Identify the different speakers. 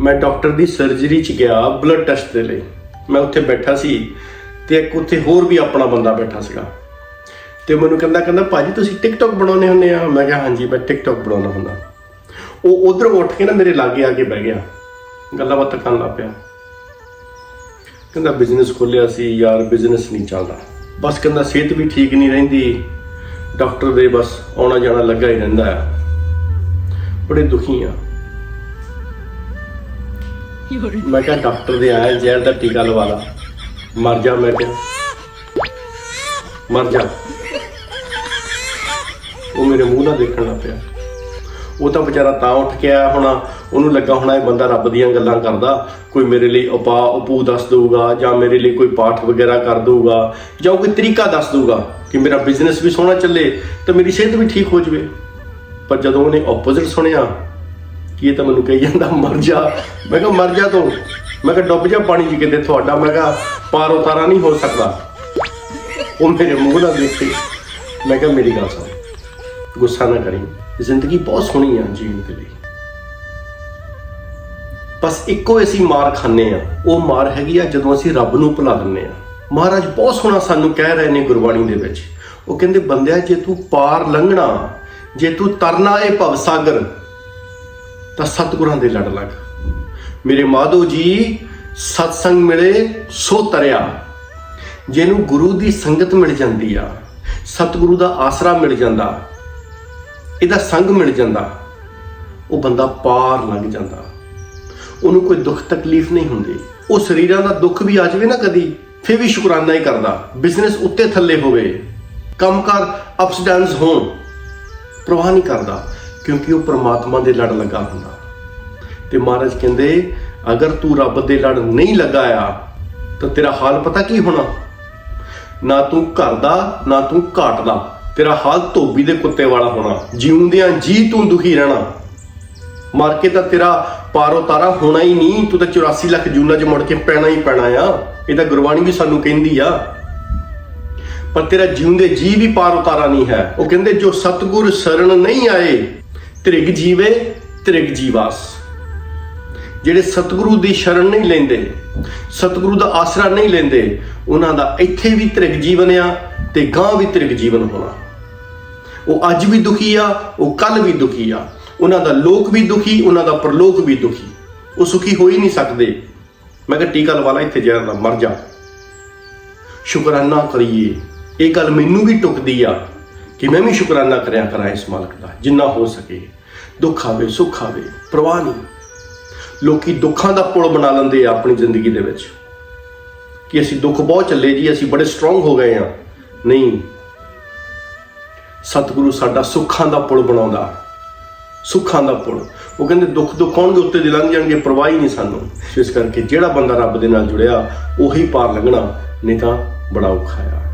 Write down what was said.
Speaker 1: ਮੈਂ ਡਾਕਟਰ ਦੀ ਸਰਜਰੀ 'ਚ ਗਿਆ ਬਲੱਡ ਟੈਸਟ ਦੇ ਲਈ। ਮੈਂ ਉੱਥੇ ਬੈਠਾ ਸੀ ਤੇ ਇੱਕ ਉੱਥੇ ਹੋਰ ਵੀ ਆਪਣਾ ਬੰਦਾ ਬੈਠਾ ਸੀਗਾ। ਤੇ ਮੈਨੂੰ ਕਹਿੰਦਾ ਕਹਿੰਦਾ, ਭਾਜੀ, ਤੁਸੀਂ ਟਿਕਟੌਕ ਬਣਾਉਨੇ ਹੁੰਦੇ ਆ? ਮੈਂ ਕਿਹਾ, ਹਾਂਜੀ, ਮੈਂ ਟਿਕਟੌਕ ਬਣਾਉਣਾ ਹੁੰਦਾ। ਉਹ ਉਧਰ ਉੱਠ ਕੇ ਨਾ ਮੇਰੇ ਲਾਗੇ ਆ ਕੇ ਬਹਿ ਗਿਆ। ਗੱਲਾਂ ਬਾਤਾਂ ਕਰਨ ਲੱਗ ਪਿਆ। ਕਹਿੰਦਾ ਬਿਜ਼ਨਸ ਖੋਲਿਆ ਸੀ ਯਾਰ ਬਿਜ਼ਨਸ ਨਹੀਂ ਚੱਲਦਾ। ਬਸ ਕਹਿੰਦਾ, ਸਿਹਤ ਵੀ ਠੀਕ ਨਹੀਂ ਰਹਿੰਦੀ। ਡਾਕਟਰ ਦੇ ਬਸ ਆਉਣਾ ਜਾਣਾ ਲੱਗਾ ਹੀ ਰਹਿੰਦਾ ਆ। ਬੜੇ ਦੁਖੀ ਆ। ਮੈਂ ਕਿਹਾ ਡਾਕਟਰ ਦੇ ਆਇਆ ਜ਼ਹਿਰ ਦਾ ਟੀਕਾ ਲਵਾ ਲਾ। ਮਰ ਜਾ ਮੈਂ ਕਿਹਾ। ਮਰ ਜਾ। ਉਹ ਮੇਰੇ ਮੂੰਹ ਨਾਲ ਦੇਖਣ ਲੱਗ ਪਿਆ। ਉਹ ਤਾਂ ਵਿਚਾਰਾ ਤਾਂ ਉੱਠ ਕੇ ਆਇਆ ਹੋਣਾ। ਉਹਨੂੰ ਲੱਗਾ ਹੋਣਾ ਇਹ ਬੰਦਾ ਰੱਬ ਦੀਆਂ ਗੱਲਾਂ ਕਰਦਾ। ਕੋਈ ਮੇਰੇ ਲਈ ਉਪਾ, ਉਪੂ ਦੱਸ ਦਊਗਾ ਜਾਂ ਮੇਰੇ ਲਈ ਕੋਈ ਪਾਠ ਵਗੈਰਾ ਕਰ ਦਊਗਾ ਜਾਂ ਕੋਈ ਤਰੀਕਾ ਦੱਸ ਦਊਗਾ ਕਿ ਮੇਰਾ ਬਿਜ਼ਨਸ ਵੀ ਸੋਹਣਾ ਚੱਲੇ ਤੇ ਮੇਰੀ ਸਿਹਤ ਵੀ ਠੀਕ ਹੋ ਜਾਵੇ। ਪਰ ਜਦੋਂ ਉਹਨੇ ਆਪੋਜ਼ਿਟ ਸੁਣਿਆ ਕੀ ਇਹ ਤਾਂ ਮੈਨੂੰ ਕਹੀ ਜਾਂਦਾ, ਮਰ ਜਾ। ਮੈਂ ਕਿਹਾ, ਮਰ ਜਾ ਤੂੰ। ਮੈਂ ਕਿਹਾ, ਡੁੱਬ ਜਾ ਪਾਣੀ 'ਚ ਕਿਤੇ ਤੁਹਾਡਾ। ਮੈਂ ਕਿਹਾ, ਪਾਰ ਉਤਾਰਾ ਨਹੀਂ ਹੋ ਸਕਦਾ। ਉਹ ਮੇਰੇ ਮੂੰਹ ਦਾ ਦੇਖੀ। ਮੈਂ ਕਿਹਾ, ਮੇਰੀ ਗੱਲ ਸੁਣ। ਗੁੱਸਾ ਨਾ ਕਰੀ। ਜ਼ਿੰਦਗੀ ਬਹੁਤ ਸੋਹਣੀ ਆ ਜੀਣ ਦੇ ਲਈ। ਬਸ ਇੱਕੋ ਅਸੀਂ ਮਾਰ ਖਾਂਦੇ ਆ। ਉਹ ਮਾਰ ਹੈਗੀ ਆ ਜਦੋਂ ਅਸੀਂ ਰੱਬ ਨੂੰ ਭੁਲਾ ਦਿੰਦੇ ਆ। ਮਹਾਰਾਜ ਬਹੁਤ ਸੋਹਣਾ ਸਾਨੂੰ ਕਹਿ ਰਹੇ ਨੇ ਗੁਰਬਾਣੀ ਦੇ ਵਿੱਚ। ਉਹ ਕਹਿੰਦੇ, ਬੰਦਿਆ, ਜੇ ਤੂੰ ਪਾਰ ਲੰਘਣਾ, ਜੇ ਤੂੰ ਤਰਨਾ ਇਹ ਭਵ ਸਾਗਰ ਤਾਂ ਸਤਿਗੁਰਾਂ ਦੇ ਲੜ ਲੱਗ। ਮੇਰੇ ਮਾਧੋ ਜੀ, ਸਤਸੰਗ ਮਿਲੇ, ਸੋ ਤਰਿਆ। ਜਿਹਨੂੰ ਗੁਰੂ ਦੀ ਸੰਗਤ ਮਿਲ ਜਾਂਦੀ ਆ, ਸਤਿਗੁਰੂ ਦਾ ਆਸਰਾ ਮਿਲ ਜਾਂਦਾ, ਇਹਦਾ ਸੰਗ ਮਿਲ ਜਾਂਦਾ, ਉਹ ਬੰਦਾ ਪਾਰ ਲੰਘ ਜਾਂਦਾ। ਉਹਨੂੰ ਕੋਈ ਦੁੱਖ ਤਕਲੀਫ ਨਹੀਂ ਹੁੰਦੀ। ਉਹ ਸਰੀਰਾਂ ਦਾ ਦੁੱਖ ਵੀ ਆ ਜਾਵੇ ਨਾ ਕਦੀ, ਫਿਰ ਵੀ ਸ਼ੁਕਰਾਨਾ ਹੀ ਕਰਦਾ। ਬਿਜ਼ਨਸ ਉੱਤੇ ਥੱਲੇ ਹੋਵੇ। ਕੰਮਕਾਰ ਅਪਸ ਡਾਊਨਸ ਹੋਣ। ਪ੍ਰਵਾਹ ਨਹੀਂ ਕਰਦਾ। ਕਿਉਂਕਿ ਉਹ ਪ੍ਰਮਾਤਮਾ ਦੇ ਲੜ ਲੱਗਾ ਹੁੰਦਾ। ਤੇ ਮਹਾਰਾਜ ਕਹਿੰਦੇ, ਅਗਰ ਤੂੰ ਰੱਬ ਦੇ ਲੜ ਨਹੀਂ ਲਗਾਇਆ, ਤਾਂ ਤੇਰਾ ਹਾਲ ਪਤਾ ਕੀ ਹੋਣਾ? ਨਾ ਤੂੰ ਘਰ ਦਾ, ਨਾ ਤੂੰ ਘਾਟ ਦਾ। ਤੇਰਾ ਹਾਲ ਧੋਬੀ ਦੇ ਕੁੱਤੇ ਵਾਲਾ ਹੋਣਾ। ਜਿਉਂਦਿਆਂ ਜੀ ਤੂੰ ਦੁਖੀ ਰਹਿਣਾ। ਮਰ ਕੇ ਤਾਂ ਤੇਰਾ ਪਾਰੋ ਤਾਰਾ ਹੋਣਾ ਹੀ ਨਹੀਂ। ਤੂੰ ਤਾਂ 84 ਲੱਖ ਜੂਨਾ 'ਚ ਮੁੜ ਕੇ ਪੈਣਾ ਹੀ ਪੈਣਾ ਆ। ਇਹ ਤਾਂ ਗੁਰਬਾਣੀ ਵੀ ਸਾਨੂੰ ਕਹਿੰਦੀ ਆ। ਪਰ ਤੇਰਾ ਜਿਉਂਦੇ ਜੀ ਵੀ ਪਾਰੋ ਤਾਰਾ ਨਹੀਂ ਹੈ। ਉਹ ਕਹਿੰਦੇ, ਜੋ ਸਤਗੁਰ ਸ਼ਰਨ ਨਹੀਂ ਆਏ ਤ੍ਰਿਗ ਜੀਵੇ, ਤ੍ਰਿਗ ਜੀਵਾਸ। ਜਿਹੜੇ ਸਤਿਗੁਰੂ ਦੀ ਸ਼ਰਨ ਨਹੀਂ ਲੈਂਦੇ, ਸਤਿਗੁਰੂ ਦਾ ਆਸਰਾ ਨਹੀਂ ਲੈਂਦੇ, ਉਹਨਾਂ ਦਾ ਇੱਥੇ ਵੀ ਤ੍ਰਿਗ ਜੀਵਨ ਆ ਤੇ ਗਾਂ ਵੀ ਤ੍ਰਿਗ ਜੀਵਨ ਹੋਣਾ। ਉਹ ਅੱਜ ਵੀ ਦੁਖੀ ਆ, ਉਹ ਕੱਲ ਵੀ ਦੁਖੀ ਆ। ਉਹਨਾਂ ਦਾ ਲੋਕ ਵੀ ਦੁਖੀ, ਉਹਨਾਂ ਦਾ ਪਰਲੋਕ ਵੀ ਦੁਖੀ। ਉਹ ਸੁਖੀ ਹੋ ਹੀ ਨਹੀਂ ਸਕਦੇ। ਮੈਂ ਕਿਹਾ ਟੀਕਾ ਲਵਾ ਲਾ, ਇੱਥੇ ਜ਼ਹਿਰ ਦਾ ਮਰ ਜਾ। ਸ਼ੁਕਰਾਨਾ ਕਰੀਏ, ਇਹ ਗੱਲ ਮੈਨੂੰ ਵੀ ਟੁਕਦੀ ਆ। ਕਿ ਮੈਂ ਵੀ ਸ਼ੁਕਰਾਨਾ ਕਰਿਆ ਕਰਾਂ ਇਸ ਮਾਲਕ ਦਾ, ਜਿੰਨਾ ਹੋ ਸਕੇ। ਦੁੱਖ ਆਵੇ, ਸੁੱਖ ਆਵੇ, ਪਰਵਾਹ ਨਹੀਂ। ਲੋਕੀ ਦੁੱਖਾਂ ਦਾ ਪੁਲ ਬਣਾ ਲੈਂਦੇ ਆ ਆਪਣੀ ਜ਼ਿੰਦਗੀ ਦੇ ਵਿੱਚ। ਕਿ ਅਸੀਂ ਦੁੱਖ ਬਹੁਤ ਚੱਲੇ ਜੀ, ਅਸੀਂ ਬੜੇ ਸਟਰੋਂਗ ਹੋ ਗਏ ਆ। ਨਹੀਂ। ਸਤਿਗੁਰੂ ਸਾਡਾ ਸੁੱਖਾਂ ਦਾ ਪੁਲ ਬਣਾਉਂਦਾ। ਸੁੱਖਾਂ ਦਾ ਪੁਲ। ਉਹ ਕਹਿੰਦੇ, ਦੁੱਖ ਦੁੱਖ ਆਉਣਗੇ ਉੱਤੇ ਦੀ ਲੰਘ ਜਾਣਗੇ, ਪਰਵਾਹ ਹੀ ਨਹੀਂ ਸਾਨੂੰ। ਇਸ ਕਰਕੇ ਜਿਹੜਾ ਬੰਦਾ ਰੱਬ ਦੇ ਨਾਲ ਜੁੜਿਆ, ਉਹੀ ਪਾਰ ਲੰਘਣਾ ਨਹੀਂ ਤਾਂ ਬੜਾ ਔਖਾ ਆ।